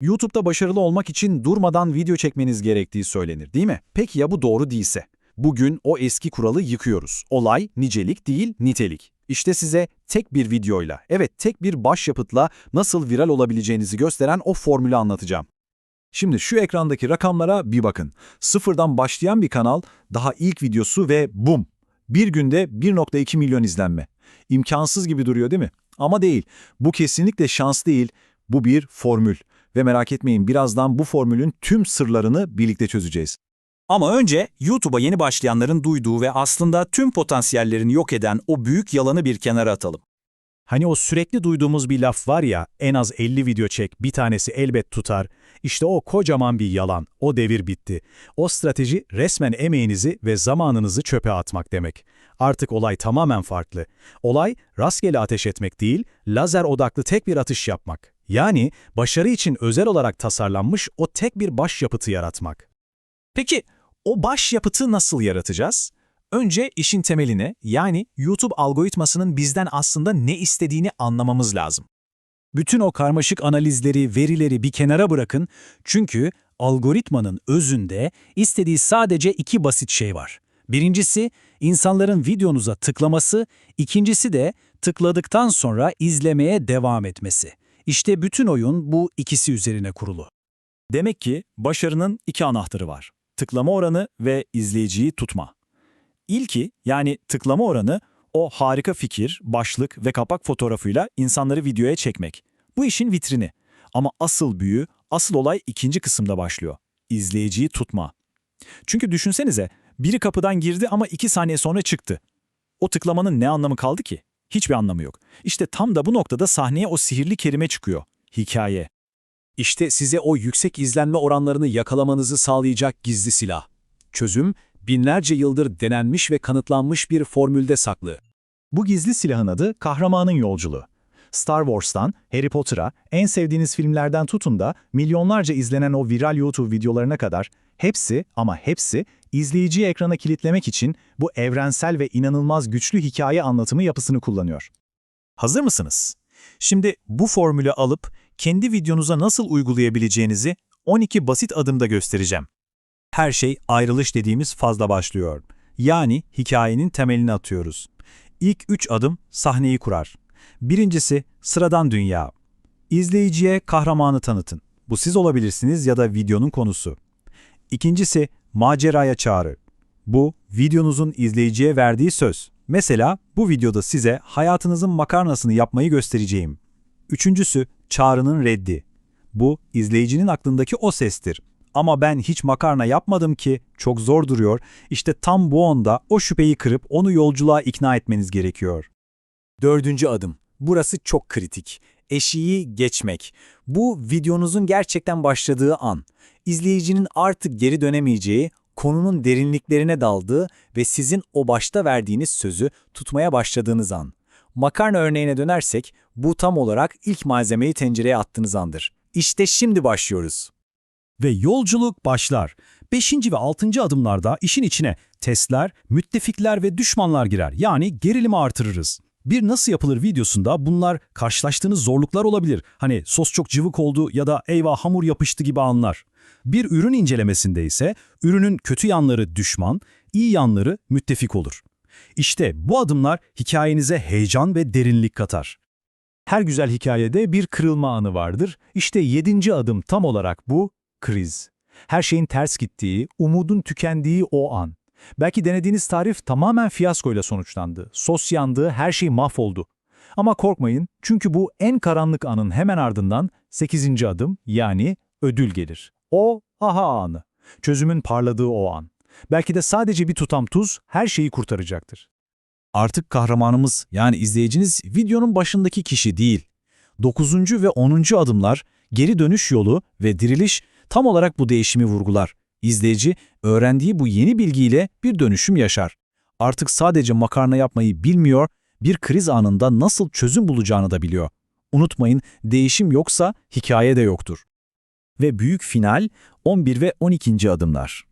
YouTube'da başarılı olmak için durmadan video çekmeniz gerektiği söylenir değil mi? Peki ya bu doğru değilse? Bugün o eski kuralı yıkıyoruz. Olay nicelik değil nitelik. İşte size tek bir videoyla, evet tek bir başyapıtla nasıl viral olabileceğinizi gösteren o formülü anlatacağım. Şimdi şu ekrandaki rakamlara bir bakın. Sıfırdan başlayan bir kanal, daha ilk videosu ve bum! Bir günde 1.2 milyon izlenme. İmkansız gibi duruyor değil mi? Ama değil. Bu kesinlikle şans değil. Bu bir formül. Ve merak etmeyin birazdan bu formülün tüm sırlarını birlikte çözeceğiz. Ama önce YouTube'a yeni başlayanların duyduğu ve aslında tüm potansiyellerini yok eden o büyük yalanı bir kenara atalım. Hani o sürekli duyduğumuz bir laf var ya, en az 50 video çek, bir tanesi elbet tutar. İşte o kocaman bir yalan, o devir bitti. O strateji resmen emeğinizi ve zamanınızı çöpe atmak demek. Artık olay tamamen farklı. Olay rastgele ateş etmek değil, lazer odaklı tek bir atış yapmak. Yani başarı için özel olarak tasarlanmış o tek bir başyapıtı yaratmak. Peki o başyapıtı nasıl yaratacağız? Önce işin temeline yani YouTube algoritmasının bizden aslında ne istediğini anlamamız lazım. Bütün o karmaşık analizleri, verileri bir kenara bırakın çünkü algoritmanın özünde istediği sadece iki basit şey var. Birincisi, insanların videonuza tıklaması, ikincisi de tıkladıktan sonra izlemeye devam etmesi. İşte bütün oyun bu ikisi üzerine kurulu. Demek ki başarının iki anahtarı var. Tıklama oranı ve izleyiciyi tutma. İlki yani tıklama oranı o harika fikir, başlık ve kapak fotoğrafıyla insanları videoya çekmek. Bu işin vitrini. Ama asıl büyü, asıl olay ikinci kısımda başlıyor. İzleyiciyi tutma. Çünkü düşünsenize biri kapıdan girdi ama iki saniye sonra çıktı. O tıklamanın ne anlamı kaldı ki? Hiçbir anlamı yok. İşte tam da bu noktada sahneye o sihirli kelime çıkıyor. Hikaye. İşte size o yüksek izlenme oranlarını yakalamanızı sağlayacak gizli silah. Çözüm, binlerce yıldır denenmiş ve kanıtlanmış bir formülde saklı. Bu gizli silahın adı kahramanın yolculuğu. Star Wars'tan Harry Potter'a, en sevdiğiniz filmlerden tutun da milyonlarca izlenen o viral YouTube videolarına kadar hepsi ama hepsi izleyiciyi ekrana kilitlemek için bu evrensel ve inanılmaz güçlü hikaye anlatımı yapısını kullanıyor. Hazır mısınız? Şimdi bu formülü alıp kendi videonuza nasıl uygulayabileceğinizi 12 basit adımda göstereceğim. Her şey ayrılış dediğimiz fazla başlıyor. Yani hikayenin temelini atıyoruz. İlk 3 adım sahneyi kurar. Birincisi sıradan dünya. İzleyiciye kahramanı tanıtın. Bu siz olabilirsiniz ya da videonun konusu. İkincisi maceraya çağrı. Bu videonuzun izleyiciye verdiği söz. Mesela bu videoda size hayatınızın makarnasını yapmayı göstereceğim. Üçüncüsü çağrının reddi. Bu izleyicinin aklındaki o sestir. Ama ben hiç makarna yapmadım ki çok zor duruyor. İşte tam bu anda o şüpheyi kırıp onu yolculuğa ikna etmeniz gerekiyor. Dördüncü adım. Burası çok kritik. Eşiği geçmek. Bu videonuzun gerçekten başladığı an. İzleyicinin artık geri dönemeyeceği, konunun derinliklerine daldığı ve sizin o başta verdiğiniz sözü tutmaya başladığınız an. Makarna örneğine dönersek bu tam olarak ilk malzemeyi tencereye attığınız andır. İşte şimdi başlıyoruz. Ve yolculuk başlar. Beşinci ve altıncı adımlarda işin içine testler, müttefikler ve düşmanlar girer. Yani gerilimi artırırız. Bir nasıl yapılır videosunda bunlar karşılaştığınız zorluklar olabilir. Hani sos çok cıvık oldu ya da eyvah hamur yapıştı gibi anlar. Bir ürün incelemesinde ise ürünün kötü yanları düşman, iyi yanları müttefik olur. İşte bu adımlar hikayenize heyecan ve derinlik katar. Her güzel hikayede bir kırılma anı vardır. İşte yedinci adım tam olarak bu, kriz. Her şeyin ters gittiği, umudun tükendiği o an. Belki denediğiniz tarif tamamen fiyaskoyla sonuçlandı. Sos yandı, her şey mahvoldu. Ama korkmayın çünkü bu en karanlık anın hemen ardından 8. adım yani ödül gelir. O aha anı. Çözümün parladığı o an. Belki de sadece bir tutam tuz her şeyi kurtaracaktır. Artık kahramanımız yani izleyiciniz videonun başındaki kişi değil. 9. ve 10. adımlar, geri dönüş yolu ve diriliş tam olarak bu değişimi vurgular. İzleyici öğrendiği bu yeni bilgiyle bir dönüşüm yaşar. Artık sadece makarna yapmayı bilmiyor, bir kriz anında nasıl çözüm bulacağını da biliyor. Unutmayın değişim yoksa hikaye de yoktur. Ve büyük final 11 ve 12. adımlar.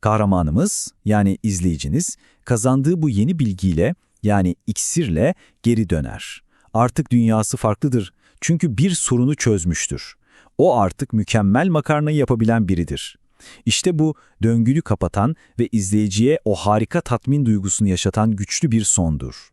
Kahramanımız yani izleyiciniz kazandığı bu yeni bilgiyle yani iksirle geri döner. Artık dünyası farklıdır çünkü bir sorunu çözmüştür. O artık mükemmel makarnayı yapabilen biridir. İşte bu döngülü kapatan ve izleyiciye o harika tatmin duygusunu yaşatan güçlü bir sondur.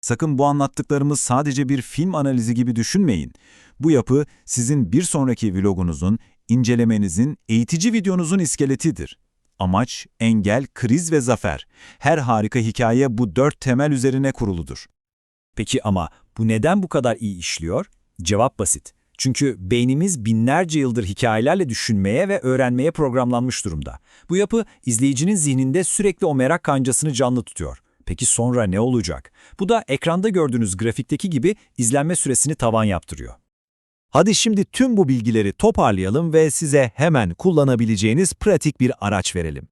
Sakın bu anlattıklarımız sadece bir film analizi gibi düşünmeyin. Bu yapı sizin bir sonraki vlogunuzun, incelemenizin, eğitici videonuzun iskeletidir. Amaç, engel, kriz ve zafer. Her harika hikaye bu dört temel üzerine kuruludur. Peki ama bu neden bu kadar iyi işliyor? Cevap basit. Çünkü beynimiz binlerce yıldır hikayelerle düşünmeye ve öğrenmeye programlanmış durumda. Bu yapı izleyicinin zihninde sürekli o merak kancasını canlı tutuyor. Peki sonra ne olacak? Bu da ekranda gördüğünüz grafikteki gibi izlenme süresini tavan yaptırıyor. Hadi şimdi tüm bu bilgileri toparlayalım ve size hemen kullanabileceğiniz pratik bir araç verelim.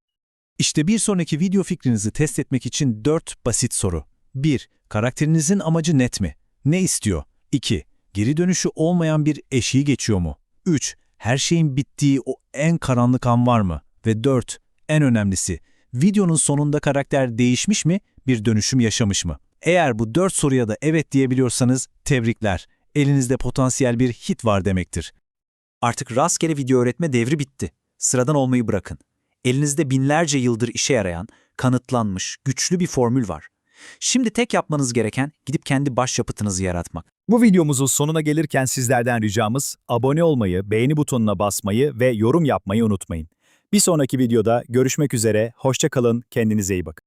İşte bir sonraki video fikrinizi test etmek için 4 basit soru. 1. Karakterinizin amacı net mi? Ne istiyor? 2. Geri dönüşü olmayan bir eşiği geçiyor mu? 3. Her şeyin bittiği o en karanlık an var mı? Ve 4. En önemlisi, videonun sonunda karakter değişmiş mi, bir dönüşüm yaşamış mı? Eğer bu 4 soruya da evet diyebiliyorsanız tebrikler. Elinizde potansiyel bir hit var demektir. Artık rastgele video öğretme devri bitti. Sıradan olmayı bırakın. Elinizde binlerce yıldır işe yarayan, kanıtlanmış, güçlü bir formül var. Şimdi tek yapmanız gereken gidip kendi başyapıtınızı yaratmak. Bu videomuzun sonuna gelirken sizlerden ricamız abone olmayı, beğeni butonuna basmayı ve yorum yapmayı unutmayın. Bir sonraki videoda görüşmek üzere, hoşça kalın, kendinize iyi bakın.